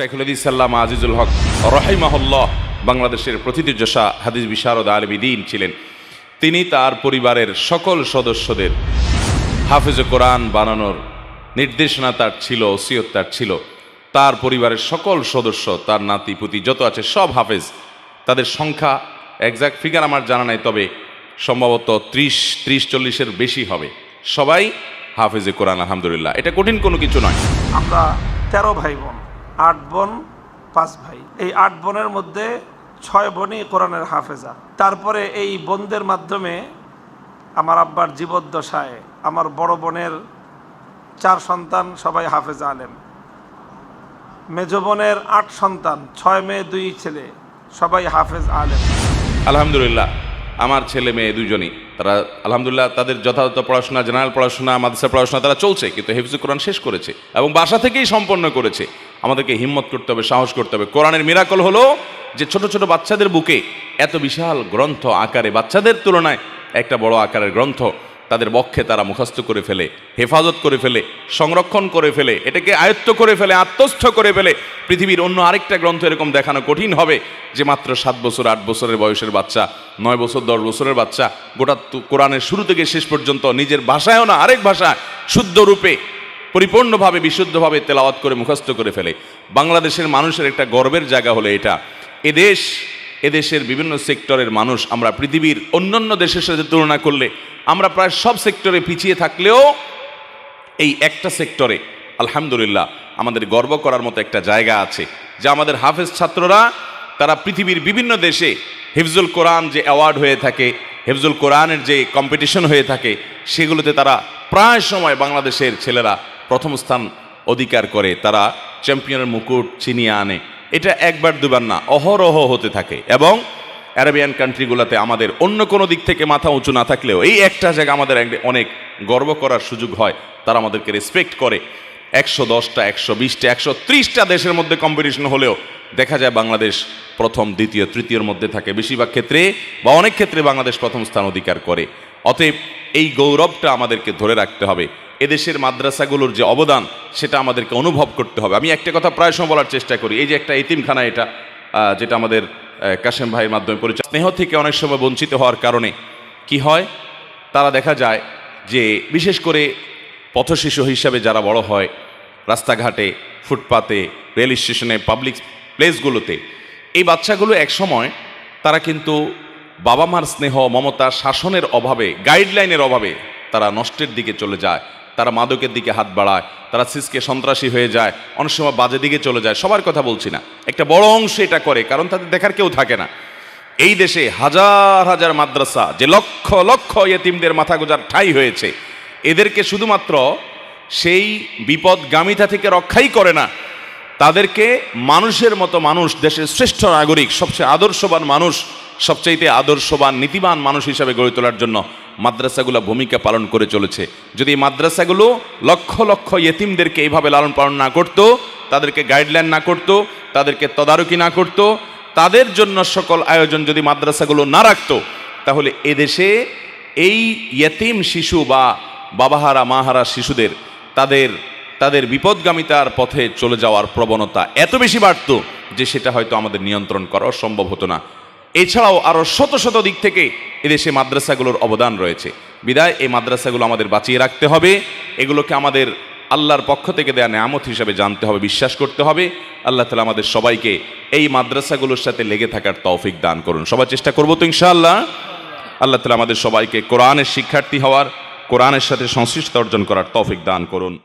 শেখুল ইসাল্লাম আজিজুল হক রহিমাহুল্লাহ বাংলাদেশের প্রথিতযশা হাদিস বিশারদ আলমিদিন ছিলেন। তিনি তার পরিবারের সকল সদস্যদের হাফিজ কোরআন বানানোর নির্দেশনা তার ছিল, ওসিয়ত তার ছিল। তার পরিবারের সকল সদস্য, তার নাতি, পুতি যত আছে সব হাফেজ। তাদের সংখ্যা একজ্যাক্ট ফিগার আমার জানা নাই, তবে সম্ভবত ত্রিশ ত্রিশ, চল্লিশের বেশি হবে। সবাই হাফেজে কোরআন, আলহামদুলিল্লাহ। এটা কঠিন কোনো কিছু নয়। আমরা তেরো ভাই বোন। আট বোন, পাঁচ ভাই। এই আট বোনের মধ্যে ছয় বোনই কোরআনের হাফেজা। তারপরে এই বোনদের মাধ্যমে আমার আব্বার জীবদ্দশায় আমার বড় বোনের চার সন্তান সবাই হাফেজা আলেম। মেজ বোনের আট সন্তান, ছয় মেয়ে, দুই ছেলে, সবাই হাফেজ আলেম। আলহামদুলিল্লাহ। আমার ছেলে মেয়ে দুজনই। তারা, আলহামদুলিল্লাহ, তাদের যথাযথ পড়াশোনা, জেনারেল পড়াশোনা, মাদ্রাসা পড়াশোনা তারা চলছে, কিন্তু হেফিজু কোরআন শেষ করেছে এবং বাসা থেকেই সম্পন্ন করেছে। আমাদেরকে হিম্মত করতে হবে, সাহস করতে হবে। কোরআনের মিরাকল হলো যে ছোট ছোট বাচ্চাদের বুকে এত বিশাল গ্রন্থ আকারে, বাচ্চাদের তুলনায় একটা বড় আকারের গ্রন্থ তাদের বক্ষে তারা মুখস্থ করে ফেলে, হেফাজত করে ফেলে, সংরক্ষণ করে ফেলে, এটাকে আয়ত্ত করে ফেলে, আত্মস্থ করে ফেলে। পৃথিবীর অন্য আরেকটা গ্রন্থ এরকম দেখানো কঠিন হবে, যে মাত্র সাত বছর, আট বছরের বয়সের বাচ্চা, নয় বছর, দশ বছরের বাচ্চা, গোটা কোরআনের শুরু থেকে শেষ পর্যন্ত নিজের ভাষায়ও না, আরেক ভাষায় শুদ্ধ রূপে, পরিপূর্ণভাবে, বিশুদ্ধভাবে তেলাওয়াত করে মুখস্থ করে ফেলে। বাংলাদেশের মানুষের একটা গর্বের জায়গা হলো এটা। এদেশ এদেশের বিভিন্ন সেক্টরের মানুষ আমরা পৃথিবীর অন্যান্য দেশের সাথে তুলনা করলে আমরা প্রায় সব সেক্টরে পিছিয়ে থাকলেও এই একটা সেক্টরে, আলহামদুলিল্লাহ, আমাদের গর্ব করার মতো একটা জায়গা আছে, যে আমাদের হাফেজ ছাত্ররা, তারা পৃথিবীর বিভিন্ন দেশে হিফজুল কোরআন যে অ্যাওয়ার্ড হয়ে থাকে, হিফজুল কোরআনের যে কম্পিটিশন হয়ে থাকে, সেগুলোতে তারা প্রায় সময় বাংলাদেশের ছেলেরা প্রথম স্থান অধিকার করে, তারা চ্যাম্পিয়নের মুকুট ছিনিয়ে আনে। এটা একবার, দুবার না, অহরহ হতে থাকে। এবং অ্যারাবিয়ান কান্ট্রিগুলোতে আমাদের অন্য কোনো দিক থেকে মাথা উঁচু না থাকলেও এই একটা জায়গা আমাদের অনেক গর্ব করার সুযোগ হয়। তারা আমাদেরকে রেসপেক্ট করে। একশো দশটা, একশো বিশটা, একশো ত্রিশটা দেশের মধ্যে কম্পিটিশন হলেও দেখা যায় বাংলাদেশ প্রথম, দ্বিতীয়, তৃতীয়র মধ্যে থাকে। বেশিরভাগ ক্ষেত্রে বা অনেক ক্ষেত্রে বাংলাদেশ প্রথম স্থান অধিকার করে। অতএব এই গৌরবটা আমাদেরকে ধরে রাখতে হবে। এদেশের মাদ্রাসাগুলোর যে অবদান, সেটা আমাদেরকে অনুভব করতে হবে। আমি একটা কথা প্রায় সময় বলার চেষ্টা করি, এই যে একটা এতিমখানা এটা যেটা আমাদের কাশেম ভাইয়ের মাধ্যমে পরিচয়। স্নেহ থেকে অনেক সময় বঞ্চিত হওয়ার কারণে কি হয়? তারা দেখা যায় যে বিশেষ করে পথশিশু হিসাবে যারা বড় হয়, রাস্তাঘাটে, ফুটপাতে, রেল স্টেশনে, পাবলিক প্লেসগুলোতে, এই বাচ্চাগুলো এক সময় তারা কিন্তু বাবা মার স্নেহ, মমতা শাসনের অভাবে, গাইডলাইনের অভাবে তারা নষ্টের দিকে চলে যায়। তারা মাদকের দিকে হাত বাড়ায়, তারা সিসকে সন্ত্রাসী হয়ে যায়, অনেক সময় বাজে দিকে চলে যায়, সবার কথা বলছি না। একটা বড় অংশ এটা করে, কারণ তাদের দেখার কেউ থাকে না। এই দেশে হাজার হাজার মাদ্রাসা, যে লক্ষ লক্ষ ইয়েতিমদের মাথা গোজার ঠাই হয়েছে, এদেরকে শুধুমাত্র সেই বিপদগামিতা থেকে রক্ষাই করে না তাদেরকে মানুষের মতো মানুষ, দেশের শ্রেষ্ঠ নাগরিক, সবচেয়ে আদর্শবান মানুষ, সবচাইতে আদর্শবান, নীতিবান মানুষ হিসাবে গড়ে তোলার জন্য মাদ্রাসাগুলো ভূমিকা পালন করে চলেছে। যদি মাদ্রাসাগুলো লক্ষ লক্ষ ইয়েতিমদেরকে এইভাবে লালন পালন না করত, তাদেরকে গাইডলাইন না করত, তাদেরকে তদারকি না করতো, তাদের জন্য সকল আয়োজন যদি মাদ্রাসাগুলো না রাখতো, তাহলে এদেশে এই ইয়েতিম শিশু বা বাবাহারা, মাহারা শিশুদের, তাদের তাদের বিপদগামিতার পথে চলে যাওয়ার প্রবণতা এত বেশি বাড়তো যে সেটা হয়তো আমাদের নিয়ন্ত্রণ করা সম্ভব হতো না। এছাড়াও আরও শত শত দিক থেকে এদেশে মাদ্রাসাগুলোর অবদান রয়েছে। বিদায়, এই মাদ্রাসাগুলো আমাদের বাঁচিয়ে রাখতে হবে। এগুলোকে আমাদের আল্লাহর পক্ষ থেকে দেয়া নেয়ামত হিসাবে জানতে হবে, বিশ্বাস করতে হবে। আল্লাহ তালা আমাদের সবাইকে এই মাদ্রাসাগুলোর সাথে লেগে থাকার তৌফিক দান করুন। সবাই চেষ্টা করব তো ইনশাআল্লাহ। আল্লাহ তালা আমাদের সবাইকে কোরআনের শিক্ষার্থী হওয়ার, কোরআনের সাথে সংশ্লিষ্ট অর্জন করার তৌফিক দান করুন।